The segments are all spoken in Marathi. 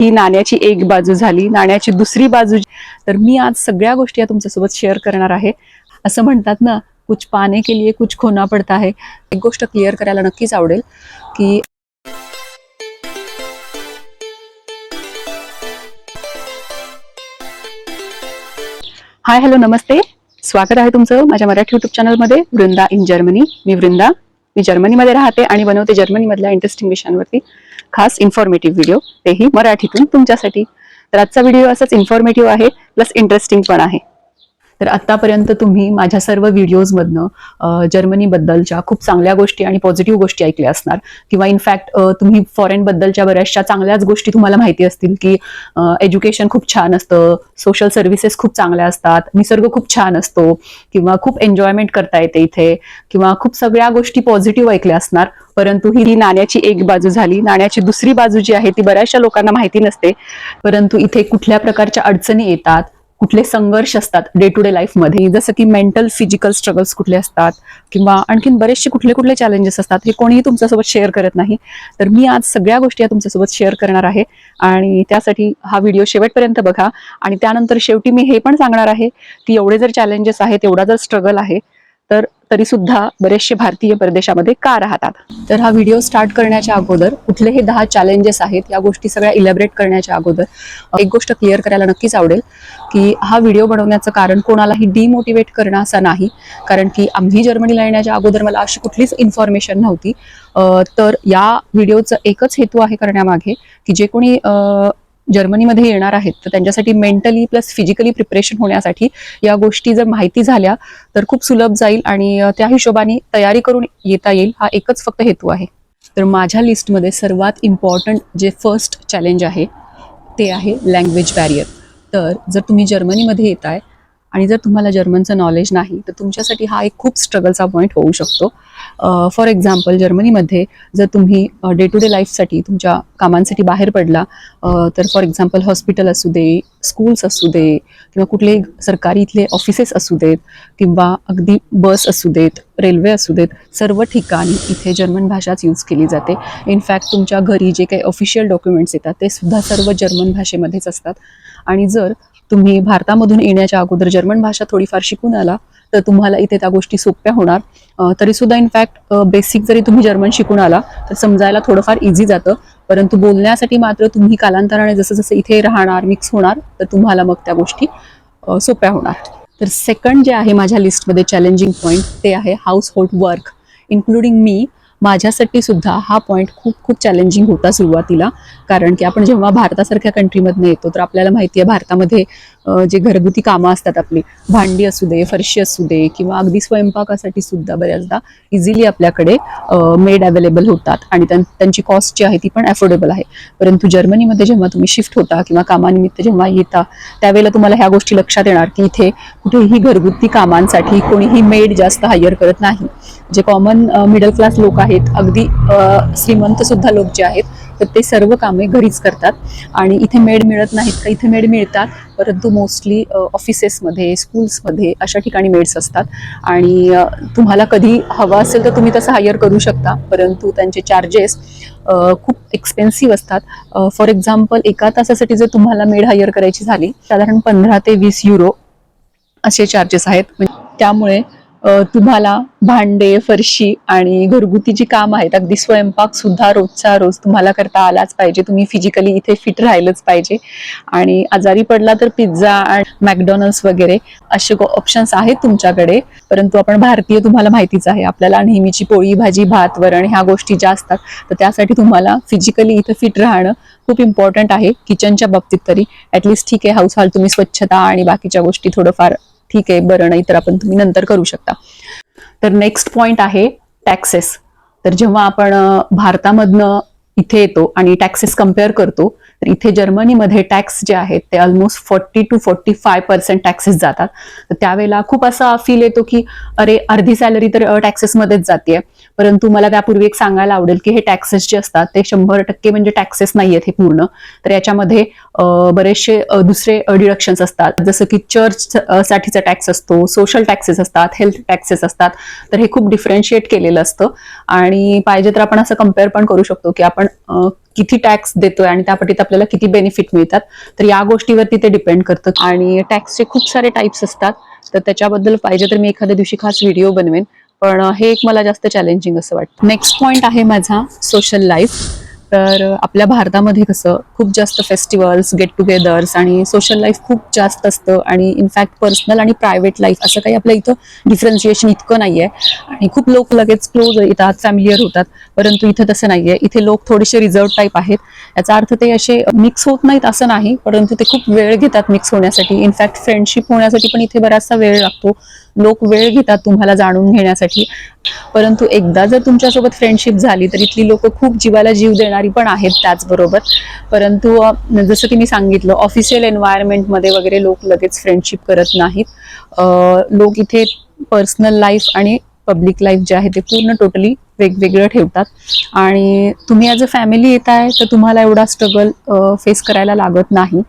ही नाण्याची एक बाजू झाली नाण्याची दुसरी बाजू तर मी आज सगळ्या गोष्टी या तुमच्यासोबत शेअर करणार आहे. असं म्हणतात ना कुछ पाने के लिए कुछ खोना पडता आहे. एक गोष्ट क्लिअर करायला नक्कीच आवडेल की हाय हॅलो नमस्ते. स्वागत आहे तुमचं माझ्या मराठी युट्यूब चॅनलमध्ये वृंदा इन जर्मनी मी वृंदा. मी जर्मनीमध्ये राहते आणि बनवते जर्मनीमधल्या इंटरेस्टिंग विषयांवरती. खास इन्फॉर्मेटिव्ह व्हिडिओ तेही मराठीतून तुमच्यासाठी. तर आजचा व्हिडिओ असाच इन्फॉर्मेटिव्ह आहे प्लस इंटरेस्टिंग पण आहे. तर आतापर्यंत तुम्ही माझ्या सर्व व्हिडिओजमधनं जर्मनीबद्दलच्या खूप चांगल्या गोष्टी आणि पॉझिटिव्ह गोष्टी ऐकल्या असणार. किंवा इनफॅक्ट तुम्ही फॉरेनबद्दलच्या बऱ्याचशा चांगल्याच गोष्टी तुम्हाला माहिती असतील की एज्युकेशन खूप छान असतं सोशल सर्व्हिसेस खूप चांगल्या असतात निसर्ग खूप छान असतो किंवा खूप एन्जॉयमेंट करता येते इथे किंवा खूप सगळ्या गोष्टी पॉझिटिव्ह ऐकल्या असणार. परंतु ही नाण्याची एक बाजू झाली. नाण्याची दुसरी बाजू जी आहे ती बऱ्याचशा लोकांना माहिती नसते. परंतु इथे कुठल्या प्रकारच्या अडचणी येतात कुठले संघर्ष असतात डे टू डे लाईफमध्ये जसं की मेंटल फिजिकल स्ट्रगल्स कुठले असतात किंवा आणखीन बरेचसे कुठले कुठले चॅलेंजेस असतात हे कोणीही तुमच्यासोबत शेअर करत नाही. तर मी आज सगळ्या गोष्टी या तुमच्यासोबत शेअर करणार आहे आणि त्यासाठी हा व्हिडिओ शेवटपर्यंत बघा. आणि त्यानंतर शेवटी मी हे पण सांगणार आहे की एवढे जर चॅलेंजेस आहेत एवढा जर स्ट्रगल आहे तर तरी सुद्धा बरेचसे भारतीय परदेशामध्ये का राहतात? तर हा व्हिडिओ स्टार्ट करण्याच्या अगोदर कुठले हे दहा चॅलेंजेस आहेत या गोष्टी सगळ्या इलॅबरेट करण्याच्या अगोदर एक गोष्ट क्लिअर करायला नक्कीच आवडेल की हा व्हिडिओ बनवण्याचं कारण कोणालाही डिमोटिवेट करणं असं नाही. कारण की आम्ही जर्मनीला येण्याच्या अगोदर मला अशी कुठलीच इन्फॉर्मेशन नव्हती. तर या व्हिडिओचं एकच हेतू आहे करण्यामागे की जे कोणी जर्मनीमध्ये येणार आहेत तर त्यांच्यासाठी मेंटली प्लस फिजिकली प्रिपरेशन होण्यासाठी या गोष्टी जर माहिती झाल्या तर खूप सुलभ जाईल आणि त्या हिशोबाने तयारी करून येता येईल हा एकच फक्त हेतू आहे. तर माझ्या लिस्टमध्ये सर्वात इम्पॉर्टंट जे फर्स्ट चॅलेंज आहे ते आहे लँग्वेज बॅरियर तर जर तुम्ही जर्मनीमध्ये येत आहे आणि जर तुम्हाला जर्मनचं नॉलेज नाही तर तुमच्यासाठी हा एक खूप स्ट्रगलचा पॉईंट होऊ शकतो. फॉर एक्झाम्पल जर्मनीमध्ये जर तुम्ही डे टू डे लाईफसाठी तुमच्या कामांसाठी बाहेर पडला तर फॉर एक्झाम्पल हॉस्पिटल असू दे स्कूल्स असू दे किंवा कुठले सरकारी इथले ऑफिसेस असू देत किंवा अगदी बस असू देत रेल्वे असू देत सर्व ठिकाणी इथे जर्मन भाषाच यूज केली जाते. इनफॅक्ट तुमच्या घरी जे काही ऑफिशियल डॉक्युमेंट्स येतात ते सुद्धा सर्व जर्मन भाषेमध्येच असतात. आणि जर तुम्ही भारतामधून येण्याच्या अगोदर जर्मन भाषा थोडीफार शिकून आला तर तुम्हाला इथे त्या गोष्टी सोप्या होणार. तरी तरीसुद्धा इनफॅक्ट बेसिक जरी तुम्ही जर्मन शिकून आला तर समजायला थोडंफार इझी जातं. परंतु बोलण्यासाठी मात्र तुम्ही कालांतराने जसं जसं इथे राहणार मिक्स होणार तर तुम्हाला मग त्या गोष्टी सोप्या होणार. तर सेकंड जे आहे माझ्या लिस्टमध्ये चॅलेंजिंग पॉईंट ते आहे हाऊस होल्ड वर्क इन्क्लुडिंग मी माझ्यासाठी सुद्धा हा पॉईंट खूप खूप चॅलेंजिंग होता सुरुवातीला. कारण की आपण जेव्हा भारतासारख्या कंट्रीमधनं येतो तर आपल्याला माहिती आहे भारतामध्ये जे घरगुती कामं असतात आपली भांडी असू दे फरशी असू दे किंवा अगदी स्वयंपाकासाठी सुद्धा बऱ्याचदा इझिली आपल्याकडे मेड अवेलेबल होतात. आणि त्यांची कॉस्ट जी आहे ती पण अफोर्डेबल आहे. परंतु जर्मनीमध्ये जेव्हा तुम्ही शिफ्ट होता किंवा कामानिमित्त जेव्हा येता त्यावेळेला तुम्हाला ह्या गोष्टी लक्षात येणार की इथे कुठेही घरगुती कामांसाठी कोणीही मेड जास्त हायर करत नाही. जे कॉमन मिडल क्लास लोक आहेत अगदी श्रीमंतसुद्धा श्रीमंत सुद्धा लोक जे आहेत तर ते सर्व कामे घरीच करतात. आणि इथे मेड मिळत नाहीत का? इथे मेड मिळतात. परंतु मोस्टली ऑफिसेसमध्ये स्कूल्समध्ये अशा ठिकाणी मेड्स असतात. आणि तुम्हाला कधी हवं असेल तर तुम्ही तसं हायर करू शकता. परंतु त्यांचे चार्जेस खूप एक्सपेन्सिव्ह असतात. फॉर एक्झाम्पल एका तासासाठी जर तुम्हाला मेड हायर करायची झाली साधारण पंधरा ते वीस युरो असे चार्जेस आहेत. म्हणजे त्यामुळे तुम्हाला भांडे फरशी आणि घरगुती जी काम आहेत अगदी स्वयंपाक सुद्धा रोजचा रोज तुम्हाला करता आलाच पाहिजे. तुम्ही फिजिकली इथे फिट राहिलंच पाहिजे. आणि आजारी पडला तर पिझ्झा आणि मॅकडॉनल्ड्स वगैरे असे ऑप्शन्स आहेत तुमच्याकडे. परंतु आपण भारतीय तुम्हाला माहितीच आहे. आपल्याला नेहमीची पोळी भाजी भात वरण ह्या गोष्टी ज्या असतात तर त्यासाठी तुम्हाला फिजिकली इथं फिट राहणं खूप इम्पॉर्टंट आहे. किचनच्या बाबतीत तरी. ॲटलिस्ट ठीक आहे. हाऊस तुम्ही स्वच्छता आणि बाकीच्या गोष्टी थोडंफार ठीक आहे बरं नाही तर आपण तुम्ही नंतर करू शकता. तर नेक्स्ट पॉइंट आहे टॅक्सेस तर जेव्हा आपण भारतामधनं इथे येतो आणि टॅक्सेस कंपेअर करतो तर इथे जर्मनीमध्ये टॅक्स जे आहेत ते almost forty two forty five percent taxes जातात. तर त्यावेळेला खूप असा फील येतो की अरे अर्धी सॅलरी तर टॅक्सेसमध्येच जाते परंतु मला त्यापूर्वी एक सांगायला आवडेल की हे टॅक्सेस जे असतात ते शंभर टक्के म्हणजे टॅक्सेस नाही आहेत हे पूर्ण. तर याच्यामध्ये बरेचसे दुसरे डिडक्शन्स असतात. जसं की चर्च साठीचा टॅक्स असतो सोशल टॅक्सेस असतात हेल्थ टॅक्सेस असतात. तर हे खूप डिफरन्शिएट केलेलं असतं. आणि पाहिजे तर आपण असं कंपेअर पण करू शकतो की आपण किती टॅक्स देतोय आणि त्या पटीत आपल्याला किती बेनिफिट मिळतात तर या गोष्टीवरती ते डिपेंड करतं आणि टॅक्सचे खूप सारे टाईप्स असतात तर त्याच्याबद्दल पाहिजे तर मी एखाद्या दिवशी खास व्हिडिओ बनवेन. पण हे एक मला जास्त चॅलेंजिंग असं वाटतं. नेक्स्ट पॉईंट आहे माझा सोशल लाईफ तर आपल्या भारतामध्ये कसं खूप जास्त फेस्टिवल्स गेट टुगेदर्स आणि सोशल लाईफ खूप जास्त असतं आणि इनफॅक्ट पर्सनल आणि प्रायव्हेट लाईफ असं काही आपल्या इथं डिफरन्शिएशन इतकं नाहीये. आणि खूप लोक लगेच क्लोज येतात फॅमिलियर होतात परंतु इथं तसं नाहीये. इथे लोक थोडेसे रिझर्व टाईप आहेत. याचा अर्थ ते असे मिक्स होत नाहीत असं नाही परंतु ते खूप वेळ घेतात मिक्स होण्यासाठी. इनफॅक्ट फ्रेंडशिप होण्यासाठी पण इथे बराचसा वेळ लागतो. लोक वेळ घेतात तुम्हाला जाणून घेण्यासाठी. परंतु एकदा जर तुमच्यासोबत फ्रेंडशिप झाली तर इथली लोक खूप जीवाला जीव देणारी पण आहेत त्याचबरोबर. परंतु जसं की मी सांगितलं ऑफिशियल एन्व्हायरमेंटमध्ये वगैरे लोक लगेच फ्रेंडशिप करत नाहीत. लोक इथे पर्सनल लाईफ आणि पब्लिक लाईफ जे आहे ते पूर्ण टोटली वेगवेगळं ठेवतात. आणि तुम्ही ॲज अ फॅमिली येत आहे तर तुम्हाला एवढा स्ट्रगल फेस करायला लागत नाही.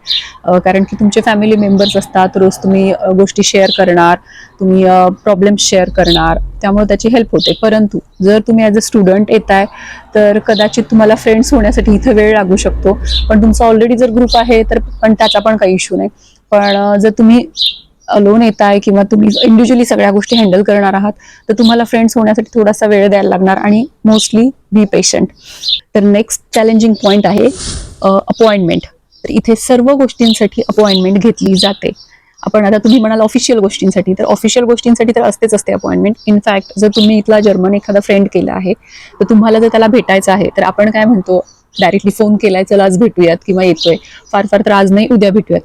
कारण की तुमचे फॅमिली मेंबर्स असतात रोज तुम्ही गोष्टी शेअर करणार तुम्ही प्रॉब्लेम शेअर करणार त्यामुळे त्याची हेल्प होते. परंतु जर तुम्ही ॲज अ स्टुडंट येत आहे तर कदाचित तुम्हाला फ्रेंड्स होण्यासाठी इथं वेळ लागू शकतो. पण तुमचा ऑलरेडी जर ग्रुप आहे तर पण त्याचा पण काही इश्यू नाही. पण जर तुम्ही अलोन येत आहे किंवा तुम्ही इंडिव्हिज्युअली सगळ्या गोष्टी हँडल करणार आहात तर तुम्हाला फ्रेंड्स होण्यासाठी थोडासा वेळ द्यायला लागणार आणि मोस्टली बी पेशंट तर नेक्स्ट चॅलेंजिंग पॉईंट आहे अपॉइंटमेंट तर इथे सर्व गोष्टींसाठी अपॉइंटमेंट घेतली जाते. आपण आता तुम्ही म्हणाल ऑफिशियल गोष्टींसाठी तर ऑफिशियल गोष्टींसाठी तर असतेच असते अपॉइंटमेंट इनफॅक्ट जर तुम्ही इथला जर्मन एखादा फ्रेंड केला आहे तर तुम्हाला जर त्याला भेटायचं आहे तर आपण काय म्हणतो डायरेक्टली फोन केलाय चला आज भेटूयात किंवा येतोय. फार फार तर आज नाही उद्या भेटूयात.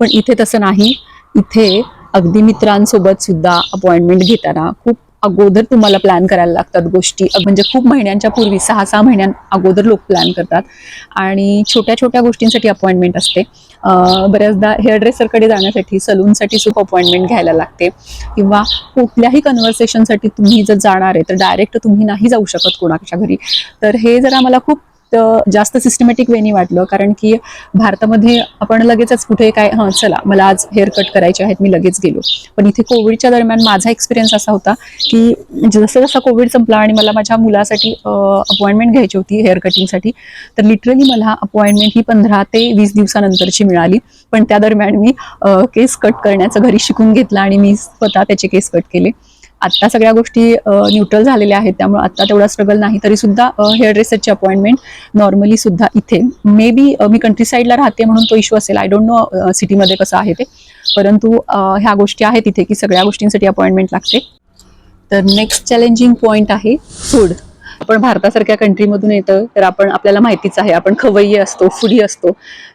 पण इथे तसं नाही. इथे अगदी मित्रांसोबत सुद्धा अपॉइंटमेंट घेताना खूप अगोदर तुम्हाला प्लॅन करायला लागतात गोष्टी. म्हणजे खूप महिन्यांच्या पूर्वी सहा सहा महिन्यां अगोदर लोक प्लॅन करतात. आणि छोट्या छोट्या गोष्टींसाठी अपॉइंटमेंट असते. बऱ्याचदा हेअर ड्रेसरकडे जाण्यासाठी सलूनसाठी सुद्धा अपॉइंटमेंट घ्यायला लागते. किंवा कुठल्याही कन्व्हर्सेशनसाठी तुम्ही जर जाणार आहे तर डायरेक्ट तुम्ही नाही जाऊ शकत कोणाच्या घरी. तर हे जरा मला खूप जास्त सिस्टमॅटिक वेनी वाटलं. कारण की भारतामध्ये आपण लगेचच कुठे काय हां चला मला आज हेअर कट करायचे आहेत मी लगेच गेलो. पण इथे कोविडच्या दरम्यान माझा एक्सपिरियन्स असा होता की जसं जसा कोविड संपला आणि मला माझ्या मुलासाठी अपॉइंटमेंट घ्यायची होती हेअर कटिंगसाठी तर लिटरली मला अपॉइंटमेंट ही पंधरा ते वीस दिवसानंतरची मिळाली. पण त्या दरम्यान मी केस कट करण्याचं घरी शिकून घेतलं आणि मी स्वतः त्याचे केस कट केले. आत्ता सगळ्या गोष्टी न्यूट्रल झालेल्या आहेत. त्यामुळे आत्ता तेवढा स्ट्रगल नाही. तरी सुद्धा हेअर ड्रेसरची अपॉइंटमेंट नॉर्मली सुद्धा इथे. मे बी मी कंट्री साईडला राहते म्हणून तो इश्यू असेल. आय डोंट नो सिटीमध्ये कसं आहे ते. परंतु ह्या गोष्टी आहेत इथे की सगळ्या गोष्टींसाठी अपॉइंटमेंट लागते. तर नेक्स्ट चॅलेंजिंग पॉईंट आहे फूड आपण भारतासारख्या कंट्रीमधून येतं तर आपण आपल्याला माहितीच आहे. आपण खवय्ये असतो फुडी असतो.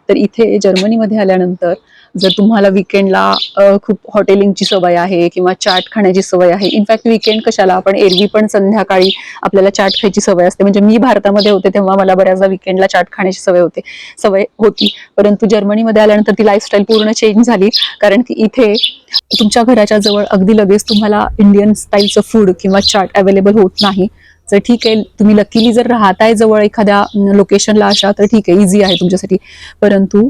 तर इथे जर्मनीमध्ये आल्यानंतर जर तुम्हाला विकेंडला खूप हॉटेलिंगची सवय आहे किंवा चाट खाण्याची सवय आहे. इनफॅक्ट विकेंड कशाला आपण एरवी पण संध्याकाळी आपल्याला चाट खायची सवय असते. म्हणजे मी भारतामध्ये होते तेव्हा मला बऱ्याचदा विकेंडला चाट खाण्याची सवय होते सवय होती. परंतु जर्मनीमध्ये आल्यानंतर ती लाईफस्टाईल पूर्ण चेंज झाली. कारण की इथे तुमच्या घराच्या जवळ अगदी लगेच तुम्हाला इंडियन स्टाईलचं फूड किंवा चाट अवेलेबल होत नाही. जर ठीक आहे तुम्ही लकीली जर राहताय जवळ एखाद्या लोकेशनला अशा तर ठीक आहे इझी आहे तुमच्यासाठी. परंतु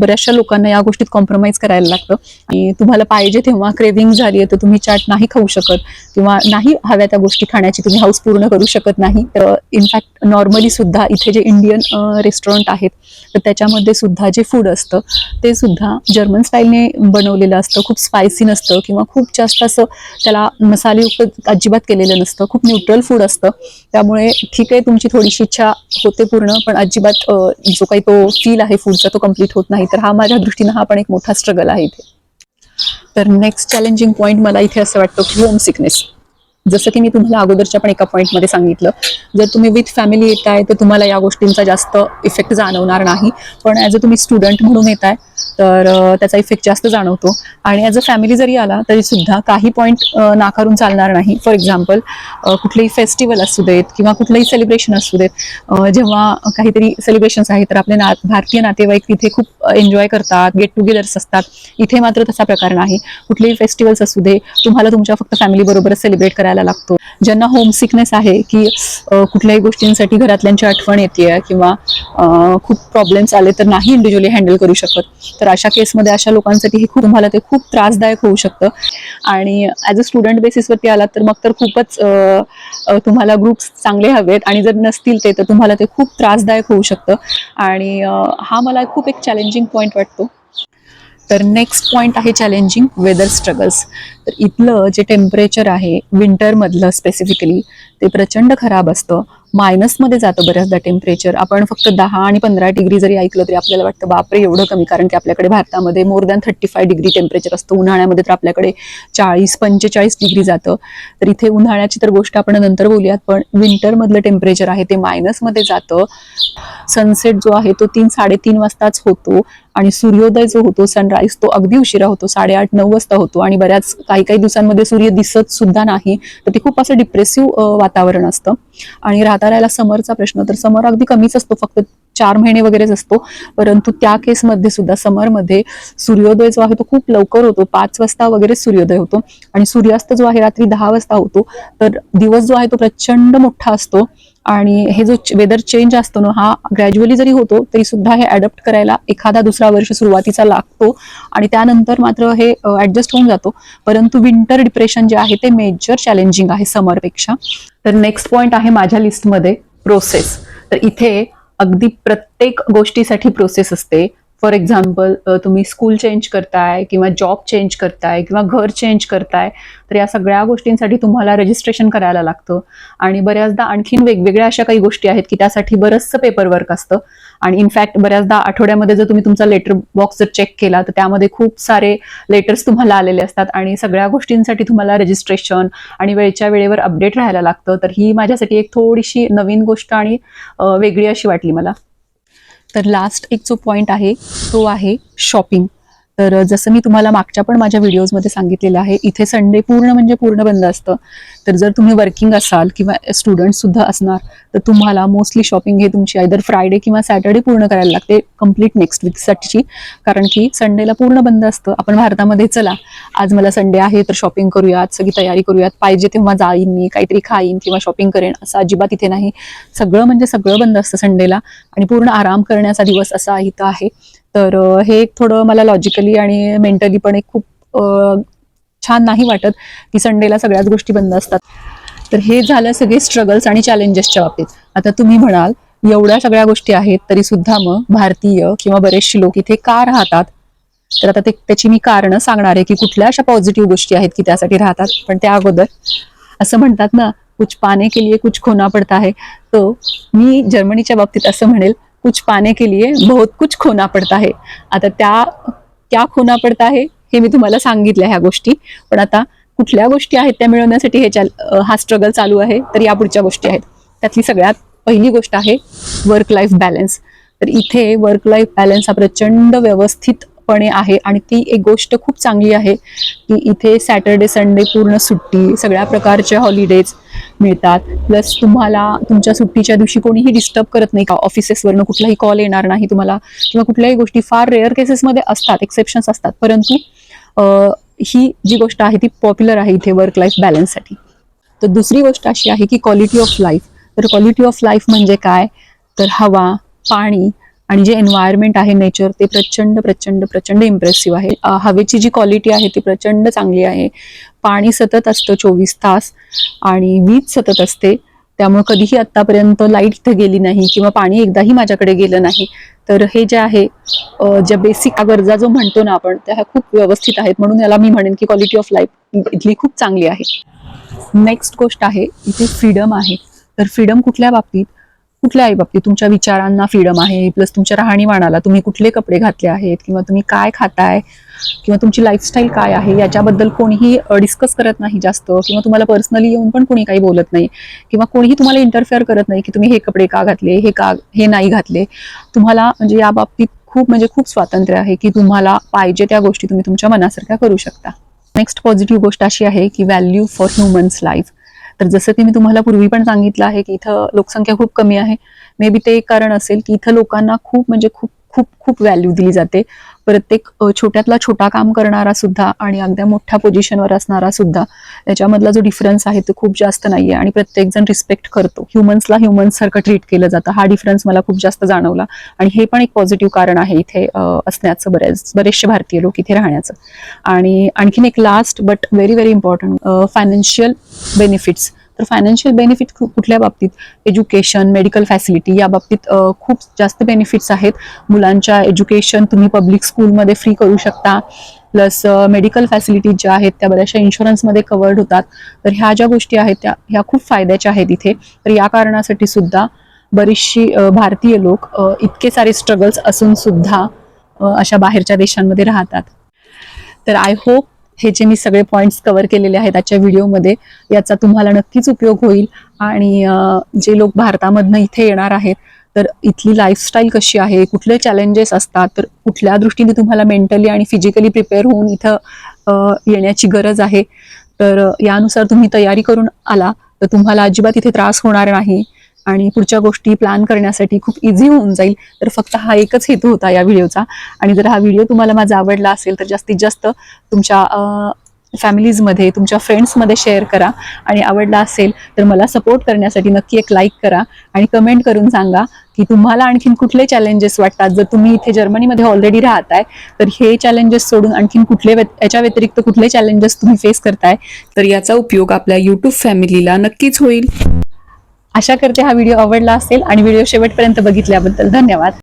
बऱ्याचशा लोकांना या गोष्टीत कॉम्प्रोमाइज करायला लागतं. आणि तुम्हाला पाहिजे तेव्हा क्रेविंग झाली आहे तर तुम्ही चाट नाही खाऊ शकत. किंवा नाही हव्या त्या गोष्टी खाण्याची तुम्ही हाऊस पूर्ण करू शकत नाही. तर इनफॅक्ट नॉर्मली सुद्धा इथे जे इंडियन रेस्टॉरंट आहेत तर त्याच्यामध्ये सुद्धा जे फूड असतं ते सुद्धा जर्मन स्टाईलने बनवलेलं असतं. खूप स्पायसी नसतं किंवा खूप जास्त असं त्याला मसालेयुक्त अजिबात केलेलं नसतं. खूप न्यूट्रल फूड असतं. त्यामुळे ठीक आहे तुमची थोडीशी इच्छा होते पूर्ण पण अजिबात जो काही तो फील आहे फूडचा तो कंप्लीट होत नाही. तर हा माझ्या दृष्टीनं हा पण एक मोठा स्ट्रगल आहे इथे. तर नेक्स्ट चॅलेंजिंग पॉईंट मला इथे असं वाटतं की होम सिकनेस जसं की मी तुम्हाला अगोदरच्या पण एका पॉईंटमध्ये सांगितलं जर तुम्ही विथ फॅमिली येत आहे तर तुम्हाला या गोष्टींचा जास्त इफेक्ट जाणवणार नाही. पण ॲज अ तुम्ही स्टुडंट म्हणून येत आहे तर त्याचा इफेक्ट जास्त जाणवतो. आणि ॲज अ फॅमिली जरी आला तरी सुद्धा काही पॉईंट नाकारून चालणार नाही. फॉर एक्झाम्पल कुठलेही फेस्टिवल असू देत किंवा कुठलंही सेलिब्रेशन असू देत जेव्हा काहीतरी सेलिब्रेशन्स आहेत तर आपले ना भारतीय नातेवाईक तिथे खूप एन्जॉय करतात गेट टुगेदर्स असतात. इथे मात्र तसा प्रकार नाही. कुठलेही फेस्टिवल्स असू दे तुम्हाला तुमच्या फक्त फॅमिलीबरोबरच सेलिब्रेट करायला करायला लागतो. ज्यांना होम सिकनेस आहे की कुठल्याही गोष्टींसाठी घरातल्यांची आठवण येते किंवा खूप प्रॉब्लेम्स आले तर नाही इंडिव्हिज्युअली हँडल करू शकत. तर अशा केसमध्ये अशा लोकांसाठी हे खूप तुम्हाला ते खूप त्रासदायक होऊ शकतं. आणि ॲज अ स्टुडंट बेसिसवरती आलात तर मग तर खूपच तुम्हाला ग्रुप्स चांगले हवेत आणि जर नसतील ते तर तुम्हाला ते खूप त्रासदायक होऊ शकतं. आणि हा मला खूप एक चॅलेंजिंग पॉईंट वाटतो. तर नेक्स्ट पॉईंट आहे चॅलेंजिंग वेदर स्ट्रगल्स तर इथलं जे टेम्परेचर आहे विंटरमधलं स्पेसिफिकली ते प्रचंड खराब असतं. मायनसमध्ये जातं बऱ्याचदा टेम्परेचर आपण फक्त दहा आणि पंधरा डिग्री जरी ऐकलं तरी आपल्याला वाटतं बापरे एवढं कमी. कारण की आपल्याकडे भारतामध्ये more than thirty five degree temperature असतं. उन्हाळ्यामध्ये तर आपल्याकडे चाळीस पंचेचाळीस डिग्री जातं. तर इथे उन्हाळ्याची तर गोष्ट आपण नंतर बोलूयात पण विंटरमधलं टेम्परेचर आहे ते मायनसमध्ये जातं. सनसेट जो आहे तो तीन साडेतीन वाजताच होतो. आणि सूर्योदय जो होतो सनराईज तो अगदी उशिरा होतो साडेआठ नऊ वाजता होतो. आणि बऱ्याच काही काही दिवसांमध्ये सूर्य दिसत सुद्धा नाही. तर ते खूप असं डिप्रेसिव्ह वातावरण असतं. आणि राहता राहिला समरचा प्रश्न तर समर अगदी कमीच असतो फक्त चार महिने वगैरेच असतो. परंतु त्या केसमध्ये सुद्धा समरमध्ये सूर्योदय जो आहे तो खूप लवकर होतो. पाच वाजता वगैरे सूर्योदय होतो. आणि सूर्यास्त जो आहे रात्री दहा वाजता होतो. तर दिवस जो आहे तो प्रचंड मोठा असतो. आणि हे जो वेदर चेंज असतो ना हा ग्रॅज्युअली जरी होतो तरी सुद्धा हे अडॅप्ट करायला एखादा दुसरा वर्ष सुरुवातीचा लागतो. आणि त्यानंतर मात्र हे ऍडजस्ट होऊन जातो. परंतु विंटर डिप्रेशन जे आहे ते मेजर चॅलेंजिंग आहे समरपेक्षा तर नेक्स्ट पॉईंट आहे माझ्या लिस्टमध्ये प्रोसेस तर इथे अगदी प्रत्येक गोष्टीसाठी प्रोसेस असते. फॉर एक्झाम्पल तुम्ही स्कूल चेंज करताय किंवा जॉब चेंज करताय किंवा घर चेंज करताय तर या सगळ्या गोष्टींसाठी तुम्हाला रजिस्ट्रेशन करायला लागतं. आणि बऱ्याचदा आणखीन वेगवेगळ्या अशा काही गोष्टी आहेत की त्यासाठी बरंचसं पेपर वर्क असतं. आणि इनफॅक्ट बऱ्याचदा आठवड्यामध्ये जर तुम्ही तुमचा लेटर बॉक्स जर चेक केला तर त्यामध्ये खूप सारे लेटर्स तुम्हाला आलेले असतात आणि सगळ्या गोष्टींसाठी तुम्हाला रजिस्ट्रेशन आणि वेळच्या वेळेवर अपडेट राहायला लागतं. तर ही माझ्यासाठी एक थोडीशी नवीन गोष्ट आणि वेगळी अशी वाटली मला. तर लास्ट एक जो पॉईंट आहे तो आहे शॉपिंग तर जसं मी तुम्हाला मागच्या पण माझ्या व्हिडिओजमध्ये सांगितलेलं आहे इथे संडे पूर्ण म्हणजे पूर्ण बंद असतं. तर जर तुम्ही वर्किंग असाल किंवा स्टुडंट सुद्धा असणार तर तुम्हाला मोस्टली शॉपिंग हे तुमची आयदर फ्रायडे किंवा सॅटर्डे पूर्ण करायला लागते कंप्लीट नेक्स्ट वीकसाठीची कारण की संडेला पूर्ण बंद असतं. आपण भारतामध्ये चला आज मला संडे आहे तर शॉपिंग करूयात सगळी तयारी करूयात पाहिजे तेव्हा जाईन मी काहीतरी खाईन किंवा शॉपिंग करेन असं अजिबात इथे नाही. सगळं म्हणजे सगळं बंद असतं संडेला आणि पूर्ण आराम करण्याचा दिवस असा इथं आहे. तर हे एक थोडं मला लॉजिकली आणि मेंटली पण एक खूप छान नाही वाटत की संडेला सगळ्याच गोष्टी बंद असतात. तर हे झालं सगळे स्ट्रगल्स आणि चॅलेंजेसच्या बाबतीत. आता तुम्ही म्हणाल एवढ्या सगळ्या गोष्टी आहेत तरी सुद्धा मग भारतीय किंवा बरेचसे लोक इथे का राहतात? तर आता ते त्याची मी कारणं सांगणार आहे की कुठल्या अशा पॉझिटिव्ह गोष्टी आहेत की त्यासाठी राहतात पण त्या अगोदर असं म्हणतात ना कुछ पाने के लिए कुछ खोना पडता है. तो मी जर्मनीच्या बाबतीत असं म्हणेल कुछ पाने के लिए बहुत कुछ खोना पडता आहे आता त्या क्या खोना पडता आहे हे मी तुम्हाला सांगितलं ह्या गोष्टी. पण आता कुठल्या गोष्टी आहेत त्या मिळवण्यासाठी हे चाल हा स्ट्रगल चालू आहे तर या पुढच्या गोष्टी आहेत. त्यातली सगळ्यात पहिली गोष्ट आहे वर्क लाईफ बॅलन्स तर इथे वर्क लाईफ बॅलन्स हा प्रचंड व्यवस्थित पणे आहे आणि ती एक गोष्ट खूप चांगली आहे की इथे सॅटर्डे संडे पूर्ण सुट्टी सगळ्या प्रकारचे हॉलिडेज मिळतात. प्लस तुम्हाला तुमच्या सुट्टीच्या दिवशी कोणीही डिस्टर्ब करत नाही का? ऑफिसेसवरनं कुठलाही कॉल येणार नाही तुम्हाला किंवा कुठल्याही गोष्टी फार रेअर केसेसमध्ये असतात एक्सेप्शन्स असतात. परंतु ही जी गोष्ट आहे ती पॉप्युलर आहे इथे वर्क लाईफ बॅलन्ससाठी तर दुसरी गोष्ट अशी आहे की क्वालिटी ऑफ लाईफ तर क्वालिटी ऑफ लाईफ म्हणजे काय? तर हवा पाणी आणि जे एन्व्हायरमेंट आहे नेचर ते प्रचंड प्रचंड प्रचंड इम्प्रेसिव्ह आहे. हवेची जी क्वालिटी आहे ती प्रचंड चांगली आहे. पाणी सतत असतं चोवीस तास आणि वीज सतत असते. त्यामुळे कधीही आत्तापर्यंत लाइट इथं गेली नाही किंवा पाणी एकदाही माझ्याकडे गेलं नाही. तर हे जे आहे ज्या बेसिक गरजा जो म्हणतो ना आपण त्या ह्या खूप व्यवस्थित आहेत. म्हणून याला मी म्हणेन की क्वालिटी ऑफ लाईफ इथली खूप चांगली आहे. नेक्स्ट गोष्ट आहे इथे फ्रीडम आहे. तर फ्रीडम कुठल्या बाबतीत? कुठल्याही बाबतीत तुमच्या विचारांना फ्रीडम आहे प्लस तुमच्या राहणीमानाला तुम्ही कुठले कपडे घातले आहेत किंवा तुम्ही काय खाताय किंवा तुमची लाईफस्टाईल काय आहे याच्याबद्दल कोणीही डिस्कस करत नाही जास्त किंवा तुम्हाला पर्सनली येऊन पण कोणी काही बोलत नाही किंवा कोणीही तुम्हाला इंटरफेअर करत नाही की तुम्ही हे कपडे का घातले हे का हे नाही घातले. तुम्हाला म्हणजे या बाबतीत खूप म्हणजे खूप स्वातंत्र्य आहे की तुम्हाला पाहिजे त्या गोष्टी तुम्ही तुमच्या मनासारख्या करू शकता. नेक्स्ट पॉझिटिव्ह गोष्ट अशी आहे की व्हॅल्यू फॉर ह्युमन्स लाईफ तर जसं की मी तुम्हाला पूर्वी पण सांगितलं आहे की इथं लोकसंख्या खूप कमी आहे. मे बी ते एक कारण असेल की इथं लोकांना खूप म्हणजे खूप खूप खूप व्हॅल्यू दिली जाते. प्रत्येक छोट्यातला छोटा काम करणारा सुद्धा आणि अगद्या मोठ्या पोझिशनवर असणारा सुद्धा त्याच्यामधला जो डिफरन्स आहे तो खूप जास्त नाहीये. आणि प्रत्येक जण रिस्पेक्ट करतो ह्युमन्सला ह्युमन्स सारखं ट्रीट केलं जातं. हा डिफरन्स मला खूप जास्त जाणवला. आणि हे पण एक पॉझिटिव्ह कारण आहे इथे असण्याचं बरेच बरेचसे भारतीय लोक इथे राहण्याचं. आणि आणखीन एक last but very very important financial benefits तर फायनान्शियल बेनिफिट कुठल्या बाबतीत? एज्युकेशन मेडिकल फॅसिलिटी या बाबतीत खूप जास्त बेनिफिट्स आहेत. मुलांच्या एज्युकेशन तुम्ही पब्लिक स्कूलमध्ये फ्री करू शकता. प्लस मेडिकल फॅसिलिटीज ज्या आहेत त्या बऱ्याचशा इन्शुरन्समध्ये कवर्ड होतात. तर ह्या ज्या गोष्टी आहेत त्या ह्या खूप फायद्याच्या आहेत इथे. तर या कारणासाठी सुद्धा बरीचशी भारतीय लोक इतके सारे स्ट्रगल्स असून सुद्धा अशा बाहेरच्या देशांमध्ये राहतात. तर आय होप हे जे मी सगळे पॉईंट्स कव्हर केलेले आहेत आजच्या व्हिडिओमध्ये याचा तुम्हाला नक्कीच उपयोग होईल. आणि जे लोक भारतामधनं इथे येणार आहेत तर इथली लाईफस्टाईल कशी आहे कुठले चॅलेंजेस असतात तर कुठल्या दृष्टीने तुम्हाला मेंटली आणि फिजिकली प्रिपेअर होऊन इथं येण्याची गरज आहे. तर यानुसार तुम्ही तयारी करून आला तर तुम्हाला अजिबात इथे त्रास होणार नाही. आणि पुढच्या गोष्टी प्लॅन करण्यासाठी खूप इझी होऊन जाईल. तर फक्त हा एकच हेतू होता या व्हिडिओचा आणि जर हा व्हिडिओ तुम्हाला माझा आवडला असेल तर जास्तीत जास्त तुमच्या फॅमिलीजमध्ये तुमच्या फ्रेंड्समध्ये शेअर करा. आणि आवडला असेल तर मला सपोर्ट करण्यासाठी नक्की एक लाईक करा. आणि कमेंट करून सांगा की तुम्हाला आणखीन कुठले चॅलेंजेस वाटतात? जर तुम्ही इथे जर्मनीमध्ये ऑलरेडी राहताय तर हे चॅलेंजेस सोडून आणखीन कुठले याच्या व्यतिरिक्त कुठले चॅलेंजेस तुम्ही फेस करताय? तर याचा उपयोग आपल्या युट्यूब फॅमिलीला नक्कीच होईल. आशा करते हा व्हिडिओ आवडला असेल आणि व्हिडिओ शेवटपर्यंत बघितल्याबद्दल धन्यवाद.